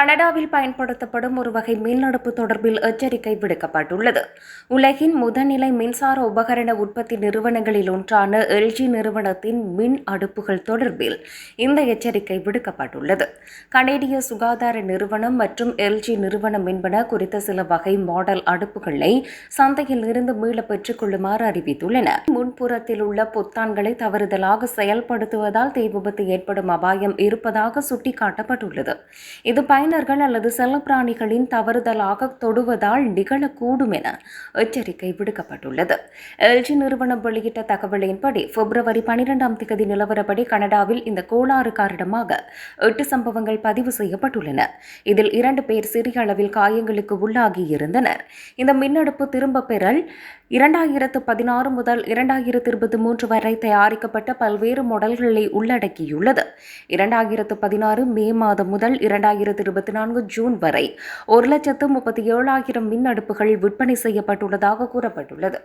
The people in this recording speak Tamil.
கனடாவில் பயன்படுத்தப்படும் ஒரு வகை மின்னடுப்பு தொடர்பில் எச்சரிக்கை விடுக்கப்பட்டுள்ளது. உலகின் முதநிலை மின்சார உபகரண உற்பத்தி நிறுவனங்களில் ஒன்றான எல்ஜி நிறுவனத்தின் மின் அடுப்புகள் தொடர்பில் இந்த எச்சரிக்கை விடுக்கப்பட்டுள்ளது. கனேடிய சுகாதார நிறுவனம் மற்றும் எல்ஜி நிறுவனம் என்பன குறித்த சில வகை மாடல் அடுப்புகளை சந்தையில் இருந்து மீள பெற்றுக் கொள்ளுமாறு அறிவித்துள்ளன. முன்புறத்தில் உள்ள பொத்தான்களை தவறுதலாக செயல்படுத்துவதால் தீ விபத்து ஏற்படும் அபாயம் இருப்பதாக சுட்டிக்காட்டப்பட்டுள்ளது. இது பயனர்கள் அல்லது செல்லப்பிராணிகளின் தவறுதலாக தொடுவதால் நிகழக்கூடும் என எச்சரிக்கை விடுக்கப்பட்டுள்ளது. எல்ஜி நிறுவனம் வெளியிட்ட தகவலின்படி பிப்ரவரி பனிரெண்டாம் தேதி நிலவரப்படி கனடாவில் இந்த கோளாறு காரணமாக எட்டு சம்பவங்கள் பதிவு செய்யப்பட்டுள்ளன. இதில் இரண்டு பேர் சிறிய அளவில் காயங்களுக்கு உள்ளாகி இருந்தனர் இந்த மின்னடுப்பு திரும்ப பெறல் இரண்டாயிரத்து பதினாறு முதல் இரண்டாயிரத்து இருபத்தி மூன்று வரை தயாரிக்கப்பட்ட பல்வேறு மாடல்களை உள்ளடக்கியுள்ளது. இரண்டாயிரத்து பதினாறு மே மாதம் முதல் இரண்டாயிரத்து இருபத்தி நான்கு ஜூன் வரை ஒரு லட்சத்து முப்பத்தி ஏழாயிரம் மின் அடுப்புகள் விற்பனை செய்யப்பட்டுள்ளதாக கூறப்பட்டுள்ளது.